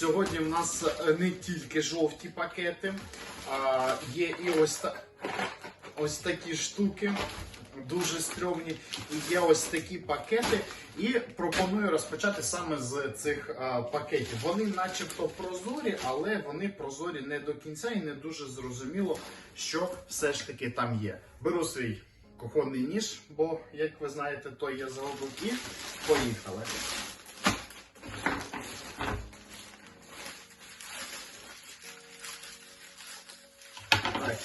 Сьогодні в нас е, не тільки жовті пакети, а є і ось, та... ось такі штуки. Дуже стрьомні. І є ось такі пакети. І пропоную розпочати саме з цих а, пакетів. Вони начебто прозорі, але вони прозорі не до кінця і не дуже зрозуміло, що все ж таки там є. Беру свій кухонний ніж, бо, як ви знаєте, той я загубив, і поїхали.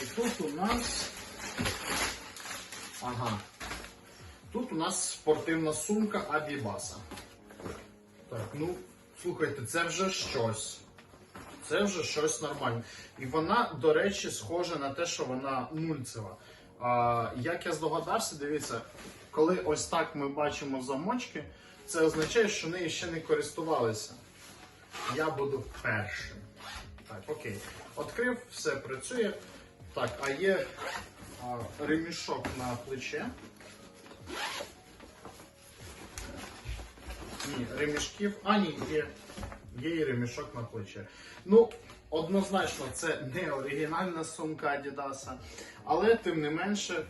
І тут у нас. Ага. Тут у нас спортивна сумка Абібаса. Так, ну, слухайте, це вже щось. Це вже щось нормальне. І вона, до речі, схожа на те, що вона нульцева. А, як я здогадався, дивіться, коли ось так ми бачимо замочки, це означає, що нею ще не користувалися. Я буду першим. Так, окей. Відкрив, все працює. Так, а є а, ремішок на плече. Ні, ремішків. А, ні, є. Є і ремішок на плече. Ну, однозначно, це не оригінальна сумка Адідаса, але тим не менше,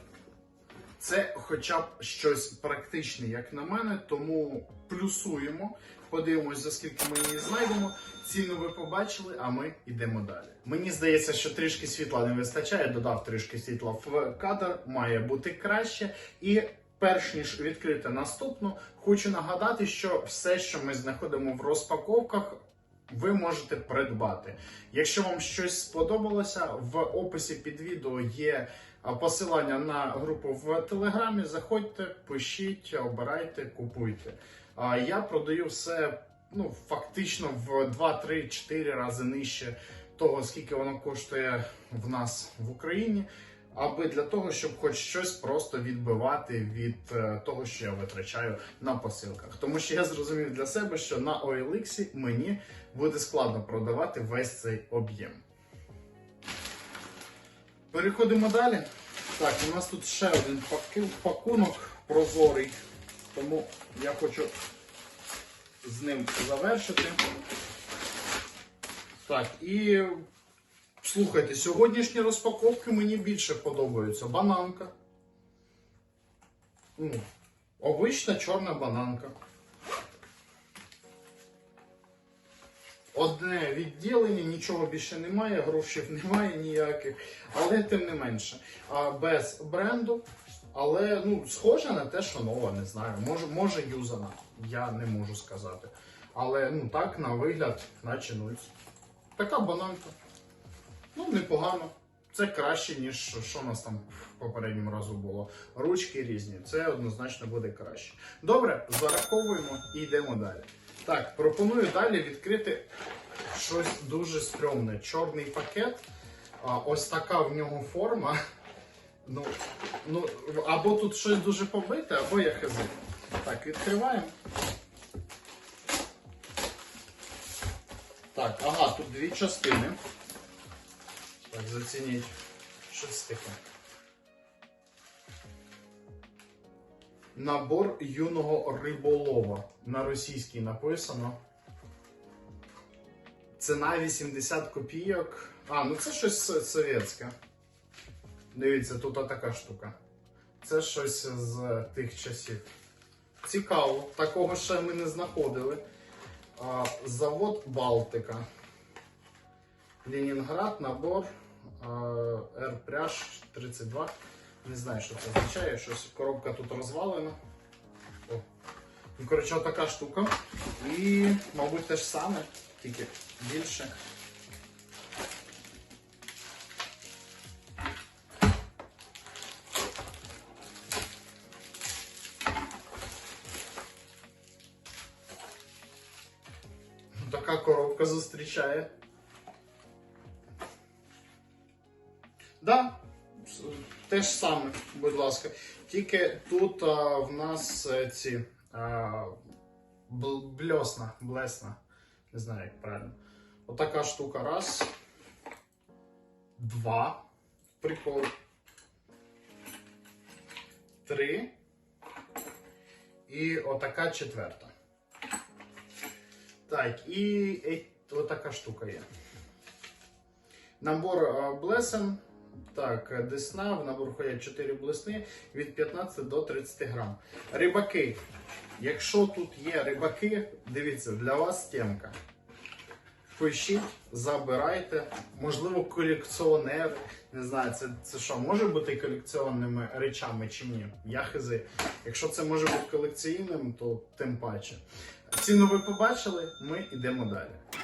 це хоча б щось практичне, як на мене, тому плюсуємо. Подивимось, за скільки ми її знайдемо. Ціну ви побачили, а ми йдемо далі. Мені здається, що трішки світла не вистачає. Додав трішки світла в кадр, має бути краще. І перш ніж відкрити наступну, хочу нагадати, що все, що ми знаходимо в розпаковках, ви можете придбати. Якщо вам щось сподобалося, в описі під відео є посилання на групу в Телеграмі. Заходьте, пишіть, обирайте, купуйте. А я продаю все ну, фактично в 2, 3, 4 рази нижче того, скільки воно коштує в нас в Україні. Аби для того, щоб хоч щось просто відбивати від е, того, що я витрачаю на посилках. Тому що я зрозумів для себе, що на OLX мені буде складно продавати весь цей об'єм. Переходимо далі. Так, у нас тут ще один пакунок прозорий, тому я хочу з ним завершити. Так, і слухайте, сьогоднішні розпаковки мені більше подобаються. Бананка. Ну, обична чорна бананка. Одне відділення, нічого більше немає, грошей немає ніяких, але тим не менше. А, без бренду, але ну, схоже на те, що нова, не знаю. Може, може юзана, я не можу сказати. Але ну так, на вигляд, наче нульц. Така бананка. Ну, непогано. Це краще, ніж що у нас там в попередньому разу було. Ручки різні. Це однозначно буде краще. Добре, зараховуємо і йдемо далі. Так, пропоную далі відкрити щось дуже стрьомне. Чорний пакет. А, ось така в нього форма. Ну, ну, або тут щось дуже побите, або я хз. Так, відкриваємо. Так, ага, тут дві частини. Так, зацініть. Щось таке. Набор юного риболова. На російській написано. Ціна 80 копійок. А, ну це щось совєтське. Дивіться, тут така штука. Це щось з тих часів. Цікаво, такого ще ми не знаходили. А, завод Балтика. Ленінград, набор Рпряж 32. Не знаю, що це означає. Щось коробка тут розвалена. О. Ну, коротше, така штука. І, мабуть, те ж саме, тільки більше. Така коробка зустрічає. Те ж саме, будь ласка. Тільки тут а, в нас е, ці а, бл- бльосна, блесна. Не знаю, як правильно. Отака штука. Раз. Два. Прикол. Три. І отака четверта. Так, і отака штука є. Набор блесен. Так, е, десна, в набор входять 4 блесни від 15 до 30 грам. Рибаки. Якщо тут є рибаки, дивіться, для вас темка. Пишіть, забирайте. Можливо, колекціонери. Не знаю, це, це що, може бути колекціонними речами чи ні? Я хизи. Якщо це може бути колекційним, то тим паче. Ціну ви побачили, ми йдемо далі.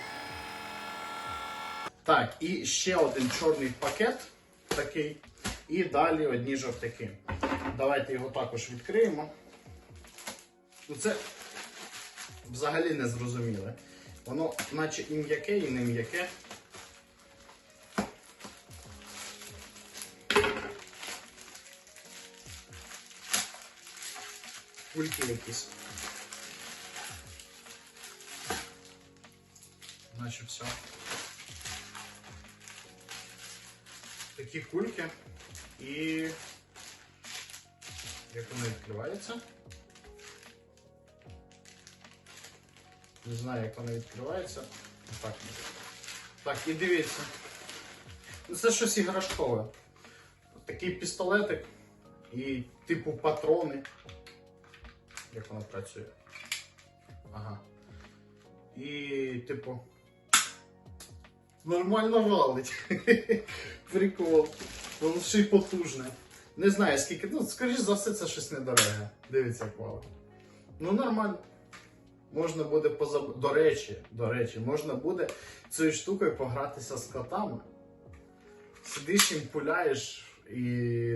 Так, і ще один чорний пакет такий. І далі одні жовтяки. Давайте його також відкриємо. Ну, Це взагалі не зрозуміле. Воно наче і м'яке, і не м'яке. Кульки якісь. Наче все. Такі кульки. І як воно відкривається? Не знаю, як воно відкривається. Так, так і дивіться. Ну, Це щось іграшкове. Такий пістолетик і типу патрони. Як воно працює? Ага. І, типу. Нормально валить. Прикол. Воно ще й потужне. Не знаю скільки. Ну, скоріш за все, це щось недороге. Дивіться, як валить. Ну, нормально. Можна буде позаб... До речі, до речі, можна буде цією штукою погратися з котами. Сидиш їм пуляєш і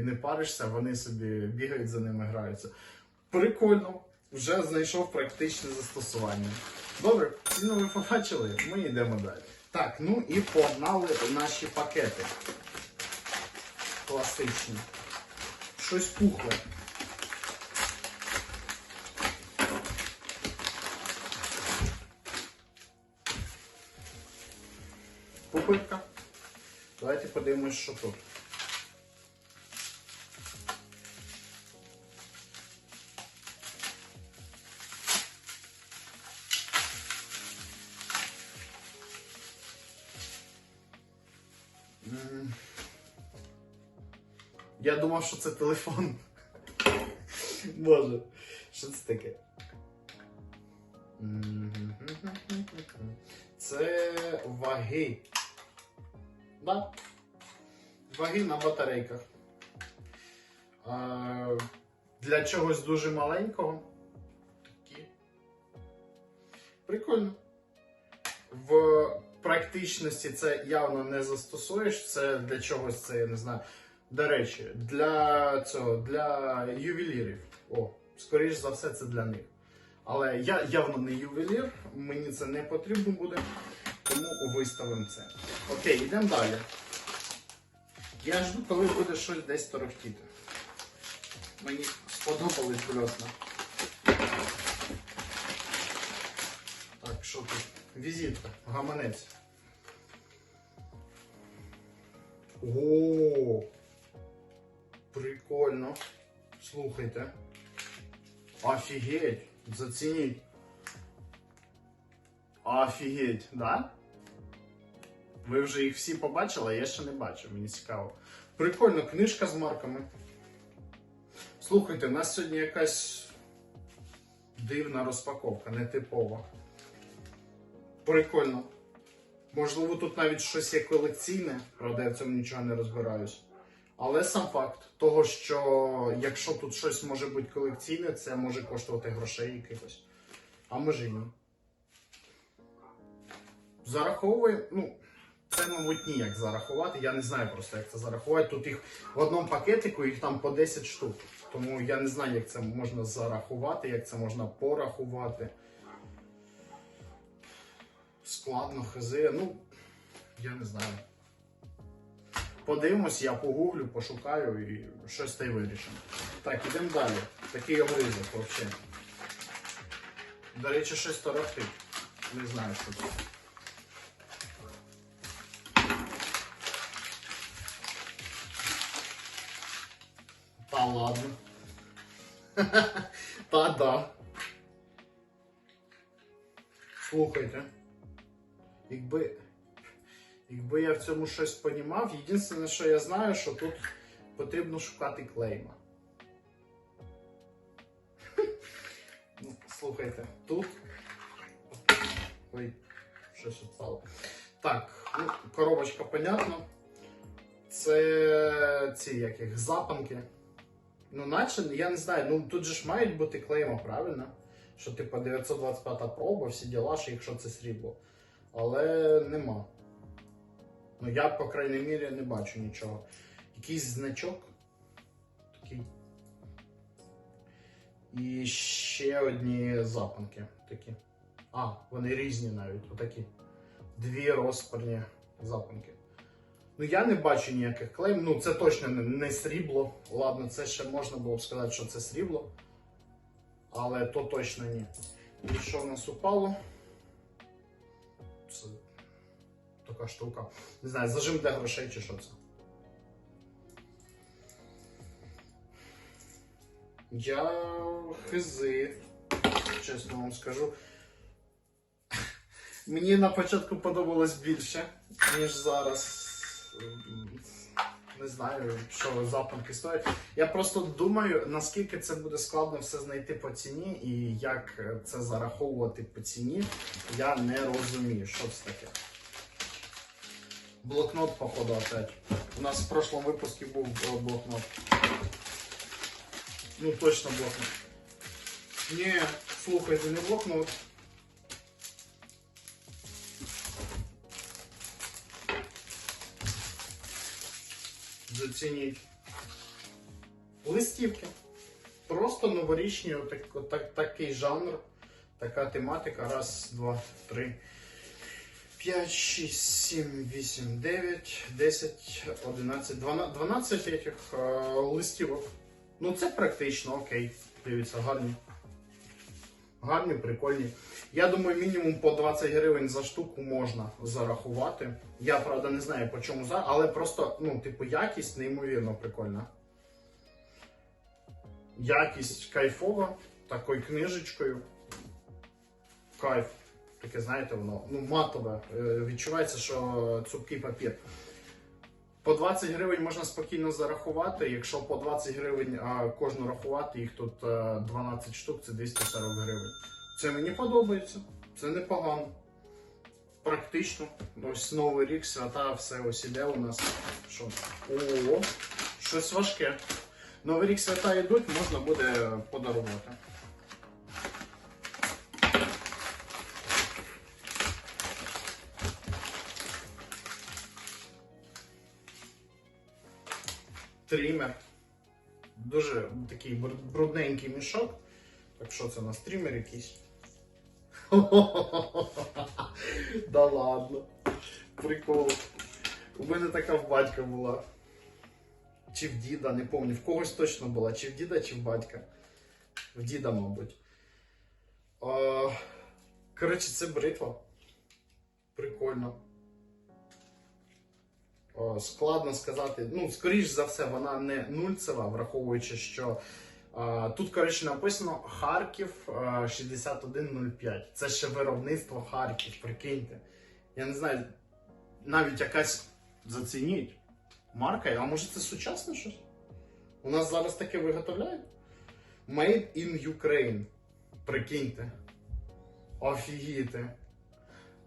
не паришся, вони собі бігають за ними, граються. Прикольно, вже знайшов практичне застосування. Добре, ціну ви побачили, ми йдемо далі. Так, ну і погнали наші пакети. Класичні. Щось пухле. Пупитка. Давайте подивимось, що тут. Я думав, що це телефон. Боже, що це таке? Це ваги. Да. Ваги на батарейках. Для чогось дуже маленького. Такі. Прикольно. В практичності це явно не застосуєш. Це для чогось, це я не знаю. До речі, для цього, для ювелірів. О, скоріш за все, це для них. Але я явно не ювелір, мені це не потрібно буде, тому виставимо це. Окей, йдемо далі. Я жду, коли буде щось десь торохтіти. Мені сподобались блесна. Так, що тут? Візитка, гаманець. О, прикольно. Слухайте. Офігеть, зацініть. Офігеть, да? Ви вже їх всі побачили, а я ще не бачив, мені цікаво. Прикольно, книжка з марками. Слухайте, у нас сьогодні якась дивна розпаковка, нетипова. Прикольно. Можливо, тут навіть щось є колекційне, правда, я в цьому нічого не розбираюсь. Але сам факт того, що якщо тут щось може бути колекційне, це може коштувати грошей якихось. А може і ні. Зараховує, ну, це, мабуть, ніяк зарахувати. Я не знаю просто, як це зарахувати. Тут їх в одному пакетику їх там по 10 штук. Тому я не знаю, як це можна зарахувати, як це можна порахувати. Складно, хизи. Ну, я не знаю. Подивимось, я погуглю, пошукаю і щось та й вирішимо. Так, ідемо далі. Такий огризок взагалі. До речі, щось торохтить. Не знаю, що це. Та ладно. Та да. Слухайте. Якби, якби я в цьому щось понімав, єдине, що я знаю, що тут потрібно шукати клейма. Ну, слухайте, тут. Ой, щось відпало. Так, ну, коробочка, понятно. Це ці яких запанки. Ну, наче, я не знаю, ну тут же ж мають бути клейма, правильно? Що типу 925 проба, всі діла, що якщо це срібло. Але нема. Ну я, по крайній мірі, не бачу нічого. Якийсь значок. Такий. І ще одні запанки такі. А, вони різні навіть. Отакі. Дві розпарні запанки. Ну, я не бачу ніяких клейм. Ну, це точно не срібло. Ладно, це ще можна було б сказати, що це срібло. Але то точно ні. І що в нас упало? Це така штука. Не знаю, зажим для грошей чи що це. Я хизи, чесно вам скажу. Мені на початку подобалось більше, ніж зараз. Не знаю, що запанки стоять. Я просто думаю, наскільки це буде складно все знайти по ціні і як це зараховувати по ціні, я не розумію, що це таке. Блокнот, походу, опять. У нас в прошлом випуску був е, блокнот. Ну, точно блокнот. Ні, слухайте, не блокнот. Зацініть. Листівки. Просто новорічні, отак, отак, такий жанр, така тематика. Раз, два, три. 5, 6, 7, 8, 9, 10, 11, 12, 12 этих е, листівок. Ну це практично, окей. Дивіться, гарні. Гарні, прикольні. Я думаю, мінімум по 20 гривень за штуку можна зарахувати. Я правда не знаю по чому за, але просто, ну, типу, якість неймовірно прикольна. Якість кайфова, такою книжечкою. Кайф. Таке, знаєте, воно ну, матове. Е, Відчувається, що цупкий папір. По 20 гривень можна спокійно зарахувати. Якщо по 20 гривень а, кожну рахувати, їх тут е, 12 штук, це 240 гривень. Це мені подобається. Це непогано. Практично. Ось новий рік, свята, все ось іде у нас. Що? О, щось важке. Новий рік свята йдуть, можна буде подарувати. Трімер. Дуже такий брудненький мішок. Так що це у нас трімер якийсь? да ладно. Прикол. У мене така в батька була. Чи в діда, не пам'ятаю. В когось точно була. Чи в діда, чи в батька. В діда, мабуть. Коротше, це бритва. Прикольно. О, складно сказати. Ну, скоріш за все, вона не нульцева, враховуючи, що тут, коротше, написано Харків 6105. Це ще виробництво Харків, прикиньте. Я не знаю, навіть якась зацініть марка, а може це сучасне щось? У нас зараз таке виготовляють? Made in Ukraine. Прикиньте. Офігіти.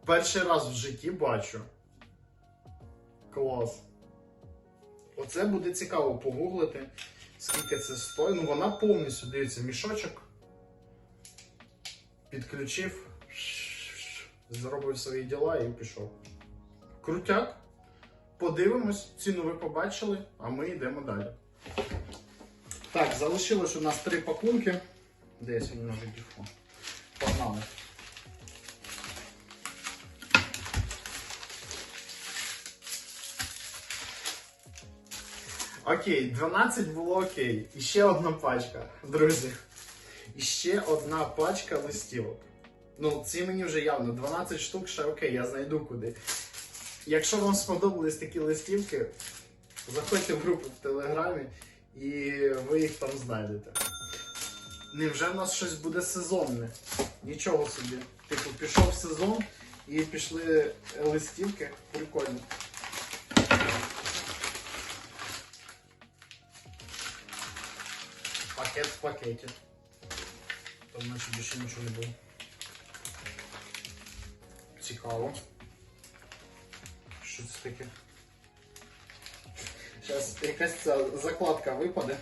Перший раз в житті бачу. Клас. Оце буде цікаво погуглити, скільки це стоїть. Ну вона повністю дивиться мішочок. Підключив, зробив свої діла і пішов. Крутяк. Подивимось, ціну ви побачили, а ми йдемо далі. Так, залишилось у нас три пакунки. Десь він телефон. Погнали. Окей, 12 було окей. І ще одна пачка, друзі. І ще одна пачка листівок. Ну, ці мені вже явно 12 штук, ще окей, я знайду куди. Якщо вам сподобались такі листівки, заходьте в групу в Телеграмі і ви їх там знайдете. Невже в нас щось буде сезонне? Нічого собі. Типу, пішов сезон І пішли листівки. Прикольно. Пакет в пакеті. Там наче більше нічого не було. Цікаво. Що це таке? Зараз якась ця закладка випаде.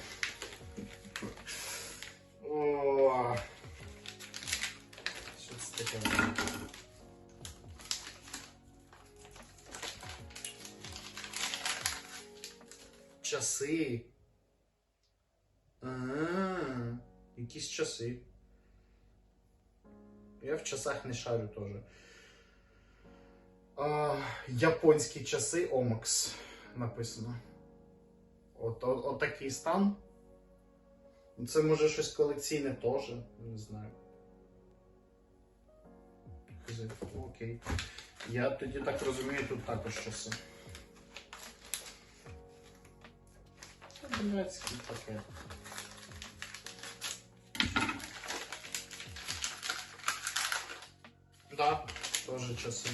Не шарю теж. А, японські часи Омакс написано. От, от, от такий стан. Це може щось колекційне теж, не знаю. Окей. Я тоді так розумію, тут також часи. Блядський пакет. Да, теж часи.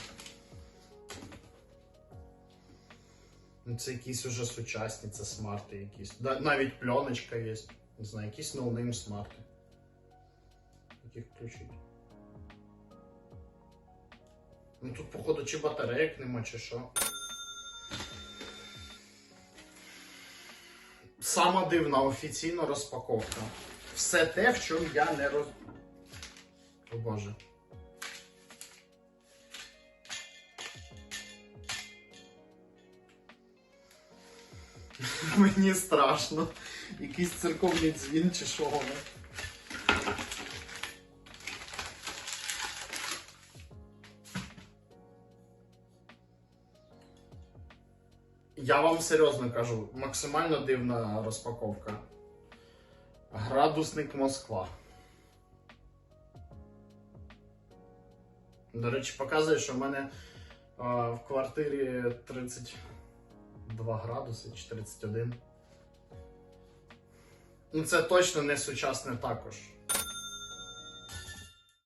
Ну, Це якісь уже сучасні, це смарти якісь. Навіть пленочка є. Не знаю, якісь ноунейм смарти. Яких включить. Ну тут, походу, чи батарейок нема, чи що. Сама дивна офіційна розпаковка. Все те, в чому я не роз. О боже. Мені страшно. Якийсь церковний дзвін чи що воно. Я вам серйозно кажу, максимально дивна розпаковка. Градусник Москва. До речі, показує, що в мене а, в квартирі 32 градуси чи 31. Ну, це точно не сучасне також.